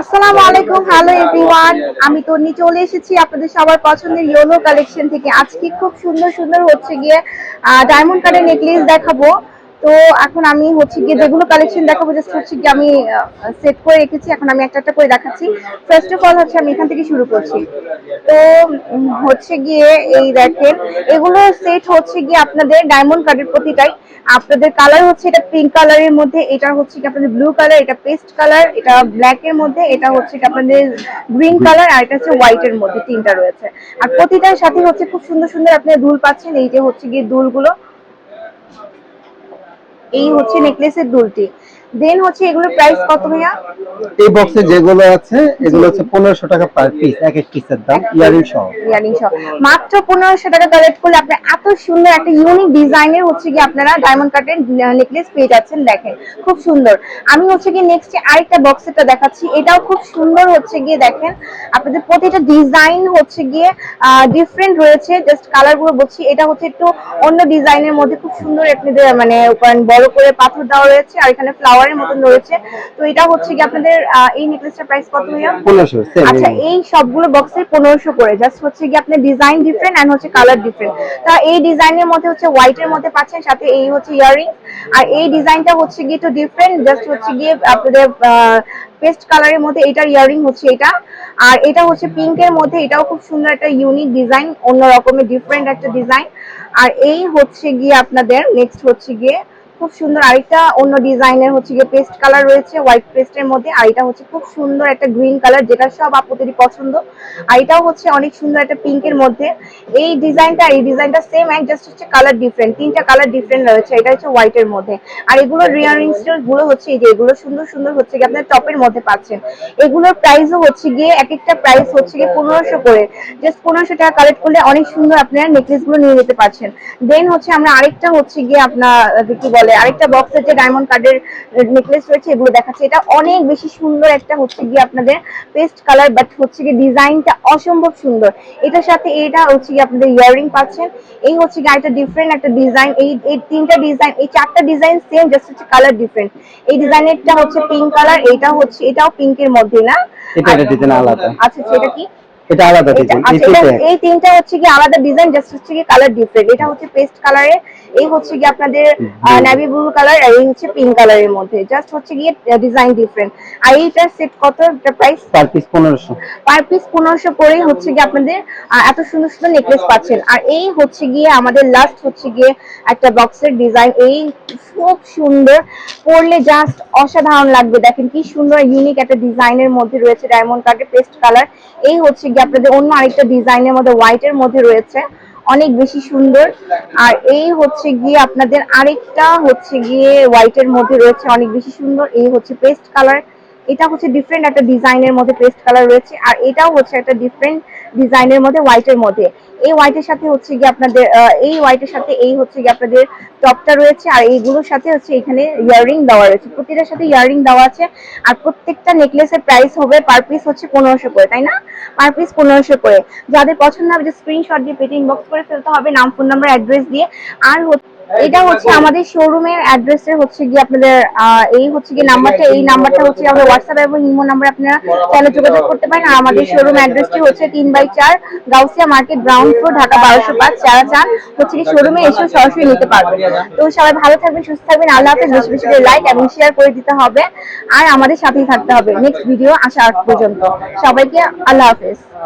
আসসালামু আলাইকুম hello everyone আমি তন্নি চলে এসেছি আপনাদের সবার পছন্দের ইয়োলো কালেকশন থেকে। আজকে খুব সুন্দর সুন্দর হচ্ছে গিয়ে ডায়মন্ড কার্ডের নেকলেস দেখাবো। তো এখন আমি হচ্ছে গিয়ে যেগুলো কালেকশন দেখাবো জাস্ট হচ্ছে গিয়ে আমি সেট করে রেখেছি, এখন আমি একটা একটা করে দেখাচ্ছি। ফার্স্ট অফ অল হচ্ছে আমি এখান থেকে শুরু করছি। তো হচ্ছে গিয়ে এই দেখেন, এগুলো সেট হচ্ছে গিয়ে আপনাদের ডায়মন্ড কার্ডের প্রতিটাই। আপনাদের কালার হচ্ছে এটা পিঙ্ক কালারের মধ্যে, এটা হচ্ছে কি আপনাদের ব্লু কালার এটা পেস্ট কালার এটা ব্ল্যাক এর মধ্যে, এটা হচ্ছে কি আপনাদের গ্রিন কালার আর এটা হচ্ছে হোয়াইট এর মধ্যে তিনটা রয়েছে। আর প্রতিটার সাথে হচ্ছে খুব সুন্দর সুন্দর আপনি দুল পাচ্ছেন, এই যে হচ্ছে গিয়ে দুলগুলো। এই হচ্ছে নেকলেসের দুলটি। দেন হচ্ছে এগুলোর প্রাইস কত ভাইয়া? এই বক্সে যেগুলো আছে এগুলো হচ্ছে পনেরোশো টাকা পার পিস এক এক পিসের দাম ইয়ারিং সহ। ইয়ারিং সহ। মাত্র পনেরোশো টাকা কালেক্ট করলে আপনার এত সুন্দর একটা ইউনিক ডিজাইনের হচ্ছে কি আপনারা ডায়মন্ড কাটের নেকলেস পেয়ে যাচ্ছেন দেখেন। খুব সুন্দর। আমি হচ্ছে কি নেক্সট আরেকটা বক্সেরটা দেখাচ্ছি। এটাও খুব সুন্দর হচ্ছে গিয়ে দেখেন। আপনাদের প্রতিটা ডিজাইন হচ্ছে গিয়ে ডিফারেন্ট রয়েছে। জাস্ট কালারগুলো বলছি এটা হচ্ছে একটু অন্য ডিজাইনের মধ্যে খুব সুন্দর আপনাদের মানে বড় করে পাথর দেওয়া রয়েছে। আর এখানে ফ্লাওয়ারের মতন রয়েছে। তো এটা হচ্ছে কি আপনাদের এই নেকলেসটার প্রাইস কত পনেরোশো আচ্ছা এই সবগুলো বক্সের পনেরোশো করে। জাস্ট হচ্ছে কি আপনার ডিজাইন ডিফারেন্ট এন্ড হচ্ছে কালার ডিফারেন্ট তা এই ডিজাইনের মধ্যে হচ্ছে হোয়াইট এর মধ্যে পাচ্ছেন সাথে এই হচ্ছে ইয়ারিং আর এই ডিজাইনটা হচ্ছে গিয়ে একটু ডিফারেন্ট জাস্ট হচ্ছে গিয়ে আপনাদের পেস্ট কালারের মধ্যে এটার ইয়ারিং হচ্ছে এটা। আর এটা হচ্ছে পিঙ্ক এর মধ্যে এটাও খুব সুন্দর একটা ইউনিক ডিজাইন অন্য রকমের ডিফারেন্ট একটা ডিজাইন আর এই হচ্ছে গিয়ে আপনাদের নেক্সট হচ্ছে গিয়ে খুব সুন্দর আরেকটা অন্য ডিজাইনের হচ্ছে গিয়ে পেস্ট কালার রয়েছে হোয়াইট পেস্টের মধ্যে। আর এটা হচ্ছে খুব সুন্দর একটা গ্রিন কালার যেটা সব আপুদেরই পছন্দ। আর এটাও হচ্ছে অনেক সুন্দর একটা পিঙ্কের মধ্যে। এই ডিজাইনটা এই ডিজাইনটা সেম এক জাস্ট হচ্ছে কালার ডিফারেন্ট তিনটা কালার ডিফারেন্ট রয়েছে, এটা হচ্ছে হোয়াইটের মধ্যে। আর এগুলো রিয়ারিংসগুলো হচ্ছে এই যে, এগুলো সুন্দর সুন্দর হচ্ছে গিয়ে আপনার টপের মধ্যে পাচ্ছেন। এগুলোর প্রাইসও হচ্ছে গিয়ে এক একটা প্রাইস হচ্ছে গিয়ে পনেরোশো করে। জাস্ট পনেরোশো টাকা কালেক্ট করলে অনেক সুন্দর আপনারা নেকলেসগুলো নিয়ে যেতে পারছেন। দেন হচ্ছে আমরা আরেকটা হচ্ছে গিয়ে আপনার কি বলে আরেকটা বক্সের যে ডায়মন্ড কার্ডের নেকলেস রয়েছে এগুলো দেখাচ্ছে। এটা অনেক বেশি সুন্দর একটা হচ্ছে গিয়ে আপনাদের পেস্ট কালার বাট হচ্ছে গিয়ে ডিজাইনটা অসম্ভব সুন্দর। এটার সাথে এটা হচ্ছে গিয়ে আপনাদের ইয়ারিং পাচ্ছেন। এই হচ্ছে গিয়ে একটা ডিফারেন্ট একটা ডিজাইন এই এই তিনটা ডিজাইন এই চারটা ডিজাইন সেম জাস্ট হচ্ছে কালার ডিফারেন্ট এই ডিজাইনেরটা হচ্ছে পিঙ্ক কালার এটা হচ্ছে এটাও পিঙ্কের মধ্যে না? এটা ডিজাইন আলাদা। আচ্ছা আচ্ছা, এটা কি? এটা আলাদা ডিজাইন এই আচ্ছা এটা তিনটে এই তিনটা হচ্ছে কি আলাদা ডিজাইন জাস্ট হচ্ছে কি কালার ডিফারেন্ট এটা হচ্ছে পেস্ট কালারে এই হচ্ছে কি আপনাদের নেভি ব্লু কালার আর এই হচ্ছে পিঙ্ক কালারের মধ্যে। জাস্ট হচ্ছে গিয়ে ডিজাইন ডিফারেন্ট আর এইটার সেট কত প্রাইস পার পিস পনেরোশো। পার পিস পনেরোশো করেই হচ্ছে গিয়ে আপনাদের এত সুন্দর সুন্দর নেকলেস পাচ্ছেন। আর এই হচ্ছে গিয়ে আমাদের লাস্ট হচ্ছে গিয়ে একটা বক্সের ডিজাইন এই খুব সুন্দর পরলে জাস্ট অসাধারণ লাগবে। দেখেন কি সুন্দর ইউনিক একটা ডিজাইনের মধ্যে রয়েছে ডায়মন্ড কার্ডের পেস্ট কালার এই হচ্ছে গিয়ে আপনাদের অন্য আরেকটা ডিজাইনের মধ্যে হোয়াইট এর মধ্যে রয়েছে। অনেক বেশি সুন্দর। আর এই হচ্ছে গিয়ে আপনাদের আরেকটা হচ্ছে গিয়ে হোয়াইট এর মধ্যে রয়েছে অনেক বেশি সুন্দর। এই হচ্ছে পেস্ট কালার এটা হচ্ছে ডিফারেন্ট একটা ডিজাইনের মধ্যে পেস্ট কালার রয়েছে। আর এটাও হচ্ছে একটা ডিফারেন্ট ডিজাইনের মধ্যে হোয়াইটের মধ্যে। এই হোয়াইটের সাথে হচ্ছে গিয়ে আপনাদের এই হোয়াইটের সাথে এই হচ্ছে গিয়ে আপনাদের টপটা রয়েছে, আর এইগুলোর সাথে হচ্ছে এখানে ইয়াররিং দেওয়া রয়েছে। প্রতিটার সাথে ইয়াররিং দেওয়া আছে, আর প্রত্যেকটা নেকলেসের প্রাইস হবে পার পিস হচ্ছে পনেরোশো করে, তাই না? পার পিস পনেরোশো করে। যাদের পছন্দ হবে যে স্ক্রিনশট দিয়ে পেটে ইনবক্স করে ফেলতে হবে, নাম ফোন নাম্বার অ্যাড্রেস দিয়ে। আর হচ্ছে এটা হচ্ছে আমাদের শোরুমের অ্যাড্রেসের হচ্ছে গিয়ে আপনাদের এই হচ্ছে গিয়ে নাম্বারটা এই নাম্বারটা হচ্ছে আমাদের হোয়াটসঅ্যাপ এবং ইমো নাম্বার আপনারা চাইলে যোগাযোগ করতে পারেন। আর আমাদের শোরুম অ্যাড্রেসটি হচ্ছে তিন বাই চার Gausia market ground floor Dhaka বারোশো পাঁচ। যারা চান হচ্ছে কি শোরুমে এসেও সরাসরি নিতে পারবেন। তো সবাই ভালো থাকবেন সুস্থ থাকবেন। আল্লাহ হাফেজ। বেশি বেশি লাইক এবং শেয়ার করে দিতে হবে। আর আমাদের সাথেই থাকতে হবে। নেক্সট ভিডিও আসা পর্যন্ত। সবাইকে আল্লাহ হাফেজ।